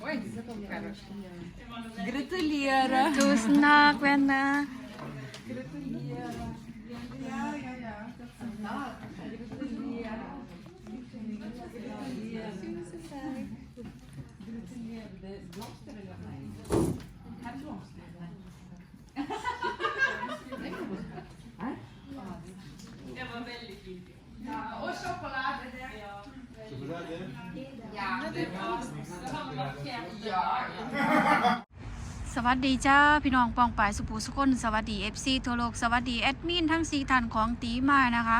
Ой, Gratuliere. Tusen takk, venner. Gratuliere. Ja, ja, ja. Gratuliere. Gratuliere. Oi, Gratulerer. Tusen takk, venner. Ja, ja, ja. Ja, og sjokolade der. Ja, det var Ja, ja. สวัสดีจ้า พี่น้องปองปายสุภูสุคนสวัสดี FC ทั่วโลก สวัสดีแอดมินทั้ง4ท่านของตีไม้นะคะ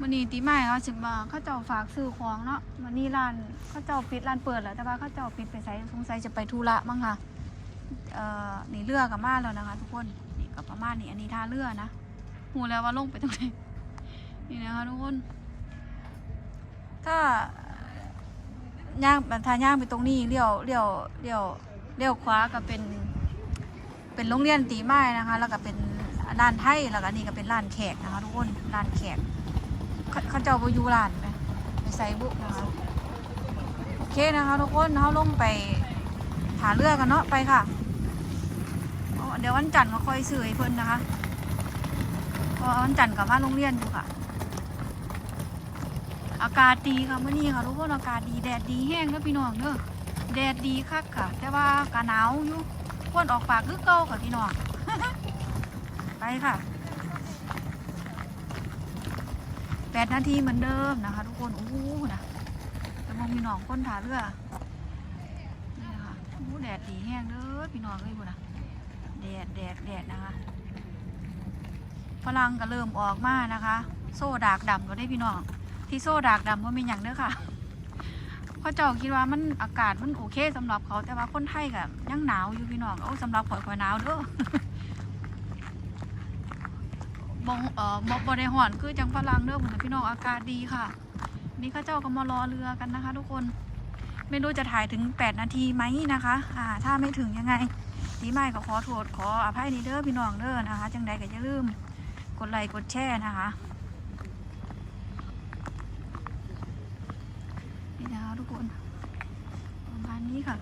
วันนี้ตีไม้เขาจะมาเขาเจ้าฝากซื้อของเนาะวันนี้ร้านเขาเจ้าปิดร้านเปิดแล้วแต่ว่าเขาเจ้าปิดไปใส่สงสัยจะไปธุระมั้งค่ะเอ่อนี่เรือกับมาแล้วนะคะ ทุกคนนี่กับประมาณนี้อันนี้ท่าเรือนะหูแล้วว่าลงไปตรงไหนนี่นะคะทุกคน ถ้าย่างถ้าย่างไปตรงนี้เลี้ยวเลี้ยวเลี้ยวเลี้ยวขวาก็เป็น เป็นโรงเรียนตีไม้นะคะ แล้วก็เป็นร้านไทยแล้วก็นี่ก็เป็นร้านแขกนะคะ ทุกคนร้านแขก เขาเขาเจ้าไปอยู่ร้านไปไปใส่บุนะคะโอเคนะคะทุกคนเขาลงไปหาเรือกันเนาะไปค่ะเดี๋ยววันจันทร์ก็ค่อยซื้อให้เพิ่นนะคะเพราะวันจันทร์กับว่าโรงเรียนอยู่ค่ะ อากาศดีค่ะเมื่อนี้ค่ะทุกคนอากาศดีแดดดีแห้งแล้วพี่น้องเด้อแดดดีคักค่ะ แต่ว่ากะหนาวอยู่ควรออกปากคือเก่าค่ะพี่น้องไปค่ะ แปดนาทีเหมือนเดิมนะคะ ทุกคนโอ้โหนะจะมองพี่น้องคนถาเรือนี่นะคะโอ้แดดดีแห้งเด้อพี่น้องเลยบุนะแดดแดดแดดนะคะฝรั่งก็เริ่มออกมานะคะ โซ่ดากดำก็ได้พี่น้อง ที่โซ่ดากดำว่าเป็นอย่างเด้อค่ะเขาเจ้าคิดว่ามันอากาศมันโอเคสำหรับเขาแต่ว่าคนไทยกับยังหนาวอยู่พี่น้องโอ้สำหรับข่อยข่อยหนาวเด้อ บงเอ่อบบ่ได้ห่อนคือจังฝรั่งเด้อผมนพี่น้องอากาศดีค่ะ นี่ข้าเจ้าก็มารอเรือกันนะคะ ทุกคนไม่รู้จะถ่ายถึง 8 นาทีไหมนะคะ อ่า ถ้าไม่ถึงยังไงตีไม่ก็ขอโทษขออภัยนี่เด้อพี่น้องเด้อนะคะ จังใดก็อย่าลืมกดไลค์กดแชร์นะคะนี่นะคะทุกคนประมาณนี้ค่ะ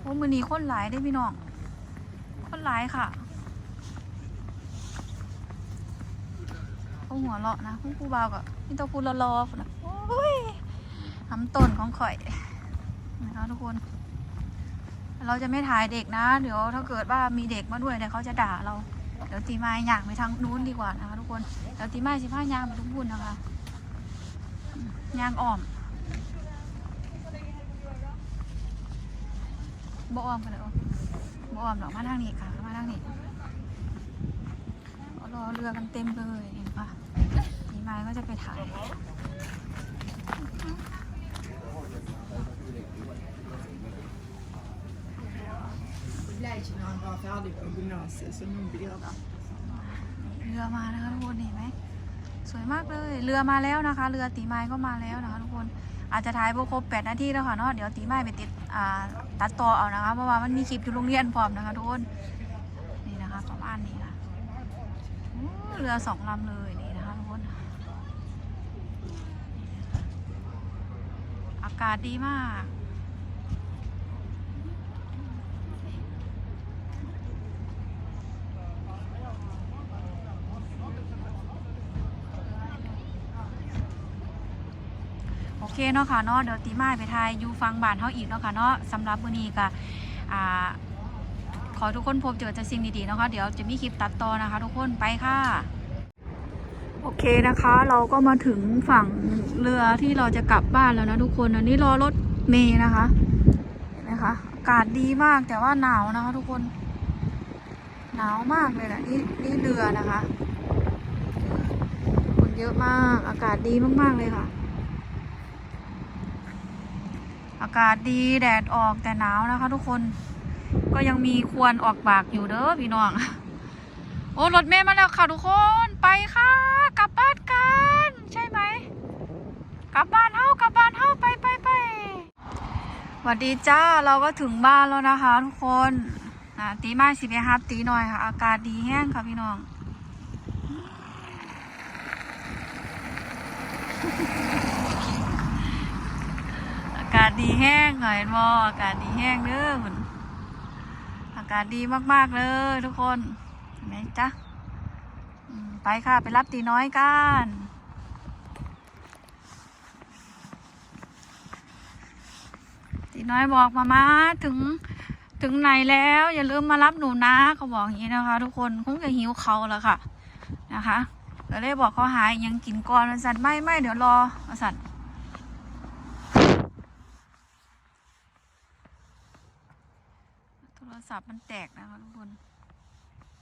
โอ้มือนี้คนหลายได้พี่น้อง คนหลายค่ะเขาหัวเราะนะคุณครูบาวกับพี่ตัวพูดรอๆนะโอ้ยทำต้นของข่อยนะคะทุกคน เราจะไม่ถ่ายเด็กนะ เดี๋ยวถ้าเกิดว่ามีเด็กมาด้วยเนี่ยเขาจะด่าเรา เดี๋ยวตีไม้อยากไปทางนู้นดีกว่านะคะทุกคน เดี๋ยวตีไม้สิผ้ายางไปทุกบุญนะคะอืมยางอ่อมบ่อ้อมกันเลย บ่อ้อมหรอกมาทางนี้ค่ะ มาทางนี้เอารอเรือกันเต็มเลยเห็นปะตีไม้ก็จะไปถ่าย Blijtje nou wel ferdig på gymnasiet, så nu blir det เรือมานะคะทุกคนเห็นไหม สวยมากเลย เรือมาแล้วนะคะ เรือตีไม้ก็มาแล้วนะคะ ทุกคนอาจจะถ่ายบ่ครบ8นาทีแล้วค่ะเนาะเดี๋ยวตีไม้ไปติดตัดต่อเอานะคะเพราะว่ามันมีคลิปอยู่โรงเรียนพร้อมนะคะทุกคนนี่นะคะประมาณนี้ค่ะเรือสองลำเลยนี่นะคะทุกคนอากาศดีมาก เคเนาะค่ะเนาะเดี๋ยวตีไม้ไปทายอยู่ฟังบ้านเฮาอีกเนาะค่ะเนาะสำหรับมื้อนี้ก็อ่าขอทุกคนพบเจอแต่สิ่งดีๆเนาะค่ะเดี๋ยวจะมีคลิปตัดต่อนะคะ ทุกคนไปค่ะ โอเคนะคะ เราก็มาถึงฝั่งเรือที่เราจะกลับบ้านแล้วนะทุกคนอันนี้รอรถเมย์นะคะเห็นไหมคะอากาศดีมากแต่ว่าหนาวนะคะ ทุกคนหนาวมากเลยนะนี่นี่เรือนะคะคนเยอะมากอากาศดีมากๆเลยค่ะ อากาศดีแดดออกแต่หนาวนะคะ ทุกคน ก็ยังมีควรออกปากอยู่เด้อพี่น้อง โอ้รถเมล์มาแล้วค่ะทุกคนไปค่ะ กลับบ้านกัน ใช่ไหมกลับบ้านเฮากลับบ้านเฮาไปไปไปสวัสดีจ้าเราก็ถึงบ้านแล้วนะคะ ทุกคนอะตีมาสิไปฮับตีหน่อยค่ะ อากาศดีแห้งค่ะพี่น้อง ศดีแห้งค่ะเห็นบ่อากาศดีแห้งเด้อคุณอากาศดีมากๆเลยทุกคนเห็นไหมจ๊ะไปค่ะไปรับตีน้อยกันตีน้อยบอกมามาถึงถึงไหนแล้วอย่าลืมมารับหนูนะเขาบอกอย่างนี้นะคะ ทุกคนคงจะหิวเขาแล้วค่ะนะคะก็เลยบอกเขาหายยังกินก่อนวันสันไม่ไม่เดี๋ยวรอวันสันโทร ศัพท์มันแตกนะคะทุกคน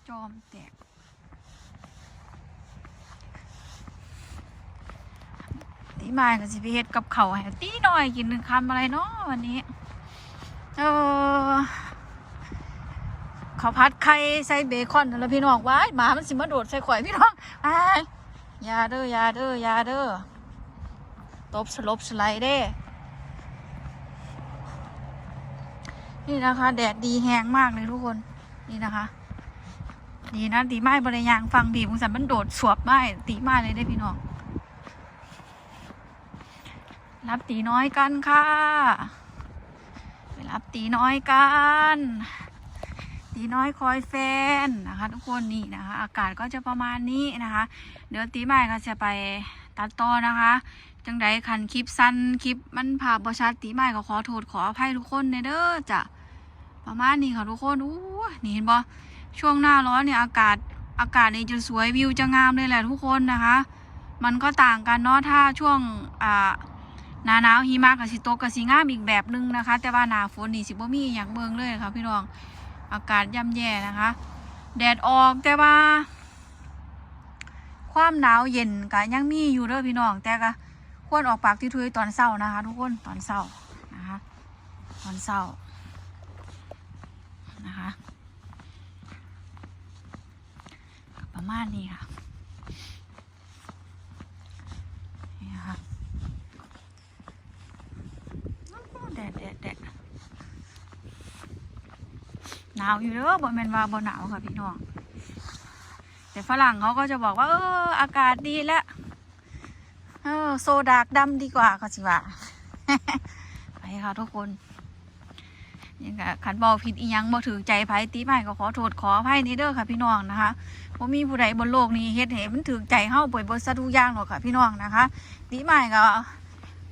จอมแตก ตีมายกับสิไปเฮ็ดกับเขาวให้ตีหน่อยกินหนึ่งคำอะไรเนาะวันนี้ เออขาวผัดไข่ใส่เบคอนแล้วพี่น้องว้ายหมามันสิมาโดดใส่ข่อยพี่น้องอ้ายยาเด้อยาเด้อยาเด้อตบสลบสไลด์เด้ นี่นะคะ แดดดีแหงมากเลยทุกคนนี่นะคะ ดีนะตีไม้บริยางฟังดีมึงสันมันโดดสวบไม้ตีไม้เลยได้พี่น้องรับตีน้อยกันค่ะไปรับตีน้อยกันตีน้อยคอยแฟนนะคะ ทุกคนนี่นะคะ อากาศก็จะประมาณนี้นะคะ เดี๋ยวตีใหม่ก็จะไปตัดต่อนะคะ จังใดคันคลิปสั้นคลิปมันภาพบชัดตีใหม่ก็ขอโทษขออภัยทุกคนในเด้อจ้ะ ประมาณนี้ค่ะทุกคนอู้นี่เห็นบ่ช่วงหน้าร้อนเนี่ยอากาศอากาศนี่จะสวยวิวจะงามเลยแหละทุกคนนะคะ มันก็ต่างกันเนาะถ้าช่วงอ่าหนาหนาวหิมะกับสิตกกับสิงามอีกแบบหนึงนะคะ แต่ว่าหนาฝนนี่สิบ่มีอย่างเบิงเลยค่ะพี่น้องอากาศย่ำแย่นะคะ แดดออกแต่ว่า ความหนาวเย็นก็ยังมีอยู่เด้อพี่น้อง แต่ก็ควรออกปากที่ทุยๆตอนเช้านะคะ ทุกคนตอนเช้านะคะ ตอนเช้า นะคะ ประมาณนี้ค่ะนี่ค่ะแดดแดดแดดหนาวอยู่เด้อบ่แมนวาบ่หนาวค่ะพี่น้องแต่ฝรั่งเขาก็จะบอกว่า เออ อากาศดีแล้วเออโซดากดำดีกว่าก็สิว่าไปค่ะทุกคน ยังกะขันบอผิดอียังบ่ถือใจไผตีใหม่ก็ขอโทษขออภัยนี่เด้อค่ะพี่น้องนะคะบ่มีผู้ใดบนโลกนี้เฮ็ดให้มันถือใจเฮาป่วยบ่ซะทุกอย่างหรอกค่ะพี่น้องนะคะ ตีใหม่ก็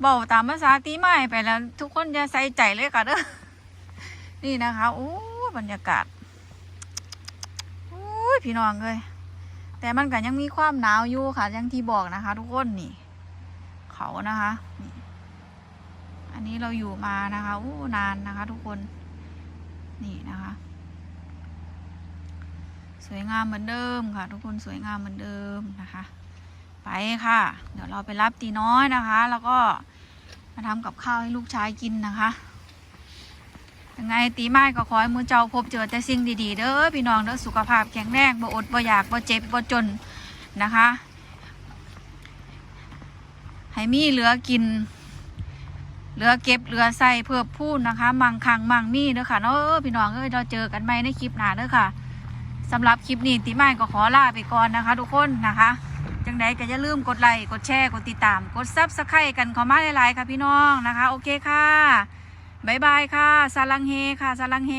เบาตามภาษาตีไม้ไปแล้ว ทุกคนจะใส่ใจเลยค่ะเด้อนี่นะคะโอ้บรรยากาศโอ้ยพี่น้องเลยแต่มันก็ยังมีความหนาวอยู่ค่ะยังที่บอกนะคะ ทุกคนนี่ เขานะคะนี่ นี้เราอยู่มานะคะโอ้นานนะคะ ทุกคน นี่นะคะ สวยงามเหมือนเดิมค่ะ ทุกคนสวยงามเหมือนเดิมนะคะ ไปค่ะ เดี๋ยวเราไปรับตีน้อยนะคะ แล้วก็มาทำกับข้าวให้ลูกชายกินนะคะยังไงตีไม้ก็ขอให้มือเจ้าพบเจอแต่สิ่งดีๆเด้อพี่น้องเด้อสุขภาพแข็งแรงบ่อดบ่อยากบ่เจ็บบ่จนนะคะ ให้มีเหลือกิน เหลือเก็บเหลือใส่เพื่อพูดนะคะ มังคังมังมีเด้อค่ะเนาะพี่น้องเอ้ยเราเจอกันไหมในคลิปหน้าเด้อค่ะสำหรับคลิปนี้ติไม้ก็ขอลาไปก่อนนะคะ ทุกคนนะคะจังใดก็อย่าลืมกดไลค์กดแชร์กดติดตาม กดซับสไครต์กันขอมาหลายๆค่ะพี่น้องนะคะ โอเคค่ะบายบายค่ะสาลังเฮค่ะสาลังเฮ